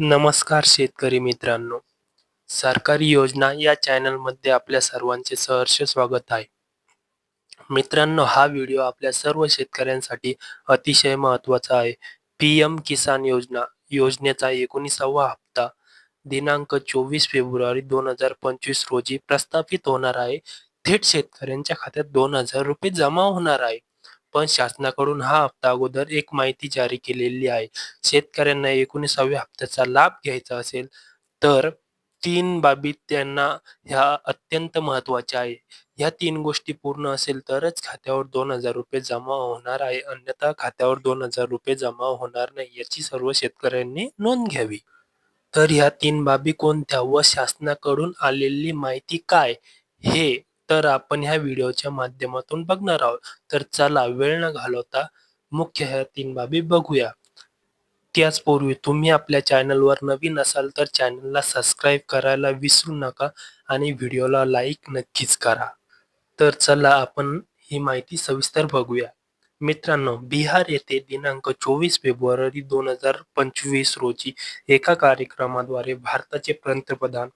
नमस्कार शेतकरी मित्रांनो. सरकारी योजना या चॅनलमध्ये आपल्या सर्वांचे सहर्ष स्वागत आहे. मित्रांनो हा व्हिडिओ आपल्या सर्व शेतकऱ्यांसाठी अतिशय महत्त्वाचा आहे. पी एम किसान योजना योजनेचा एकोणीसावा हप्ता दिनांक चोवीस फेब्रुवारी दोन हजार पंचवीस रोजी प्रस्थापित होणार आहे. थेट शेतकऱ्यांच्या खात्यात दोन हजार रुपये जमा होणार आहे. पण शासनाकडून हा हप्ता अगोदर एक माहिती जारी केलेली आहे. शेतकऱ्यांना एकोणीसाव्या हप्त्याचा लाभ घ्यायचा असेल तर तीन बाबी त्यांना ह्या अत्यंत महत्त्वाच्या आहे. ह्या तीन गोष्टी पूर्ण असेल तरच खात्यावर दोन हजार रुपये जमा होणार आहे. अन्यथा खात्यावर दोन हजार रुपये जमा होणार नाही याची सर्व शेतकऱ्यांनी नोंद घ्यावी. तर ह्या तीन बाबी कोणत्या व शासनाकडून आलेली माहिती काय? हे तर आपण ह्या व्हिडिओच्या माध्यमातून बघणार आहोत. तर चला वेळ न घालवता मुख्य ह्या तीन बाबी बघूया. त्याचपूर्वी तुम्ही आपल्या चॅनलवर नवीन असाल तर चॅनलला सबस्क्राईब करायला विसरू नका आणि व्हिडिओला लाईक नक्कीच करा. तर चला आपण ही माहिती सविस्तर बघूया. मित्रांनो बिहार येथे दिनांक चोवीस फेब्रुवारी दोन हजार पंचवीस रोजी एका कार्यक्रमाद्वारे भारताचे पंतप्रधान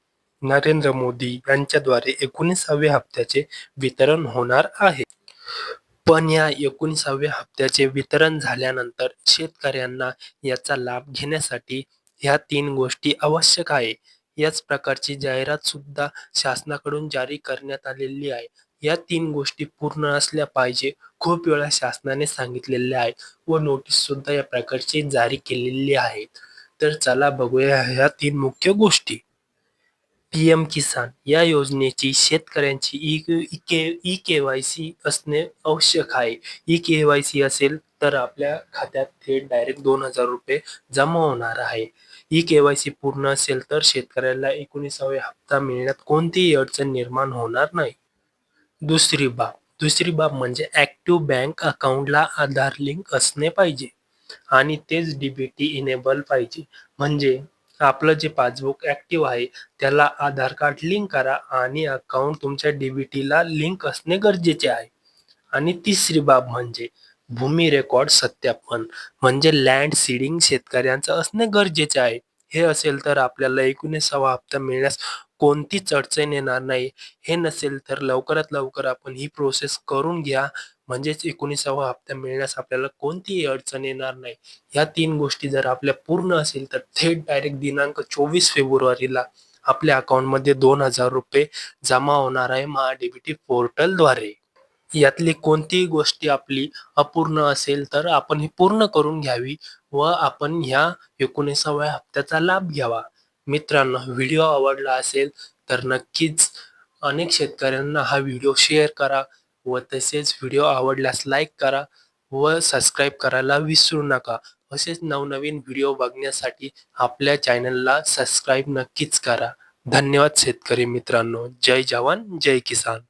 नरेंद्र मोदी यांच्याद्वारे एकोणीसाव्या हप्त्याचे वितरण होणार आहे. पण या एकोणीसाव्या हप्त्याचे वितरण झाल्यानंतर शेतकऱ्यांना याचा लाभ घेण्यासाठी ह्या तीन गोष्टी आवश्यक आहे. याच प्रकारची जाहिरात सुद्धा शासनाकडून जारी करण्यात आलेली आहे. या तीन गोष्टी पूर्ण असल्या पाहिजे खूप वेळा शासनाने सांगितलेले आहे व नोटीस सुद्धा या प्रकारची जारी केलेली आहे. तर चला बघूया ह्या तीन मुख्य गोष्टी. P M Kisan. या योजनेची शेतकऱ्यांची E K E K Y C असणे आवश्यक आहे. ई के वाय सी असेल तर आपल्या खात्यात थेट डायरेक्ट दोन हजार रुपये जमा होणार आहे. ई के वाय सी पूर्ण असेल तर शेतकऱ्याला एकोणीसाव्या हप्ता मिळण्यात कोणतीही अडचण निर्माण होणार नाही. दुसरी बाब दुसरी बाब म्हणजे ॲक्टिव्ह बँक अकाउंटला आधार लिंक असणे पाहिजे. आणि तेच डीबीटी इनेबल पाहिजे. म्हणजे आपलं जे पासबुक ॲक्टिव्ह आहे त्याला आधार कार्ड लिंक करा आणि अकाउंट तुमच्या डीबीटीला लिंक असणे गरजेचे आहे. आणि तिसरी बाब म्हणजे भूमी रेकॉर्ड सत्यापन म्हणजे लँड सीडिंग शेतकऱ्यांचं असणे गरजेचे आहे. हे असेल तर आपल्याला एकोणीसावा हप्ता मिळण्यास कोणतीच अडचण येणार नाही हे नसेल तर लवकरात लवकर आपण ही प्रोसेस करून घ्या. म्हणजेच एकोणीसावा हप्ता मिळण्यास आपल्याला कोणतीही अडचण येणार नाही. या तीन गोष्टी जर आपल्या पूर्ण असेल तर थेट डायरेक्ट दिनांक चोवीस फेब्रुवारीला आपल्या अकाउंटमध्ये दोन हजार रुपये जमा होणार आहे महाडीबीटी पोर्टलद्वारे यातली कोणतीही गोष्टी आपली अपूर्ण असेल तर आपण ही पूर्ण करून घ्यावी व आपण ह्या एकोणीसाव्या हप्त्याचा लाभ घ्यावा. मित्रांनो व्हिडिओ आवडला असेल तर नक्कीच अनेक शेतकऱ्यांना हा व्हिडिओ शेअर करा व तसेच व्हिडिओ आवडल्यास लाईक करा व सबस्क्राईब करायला विसरू नका. असेच नवनवीन व्हिडिओ बघण्यासाठी आपल्या चॅनलला सबस्क्राईब नक्कीच करा. धन्यवाद शेतकरी मित्रांनो. जय जवान जय किसान.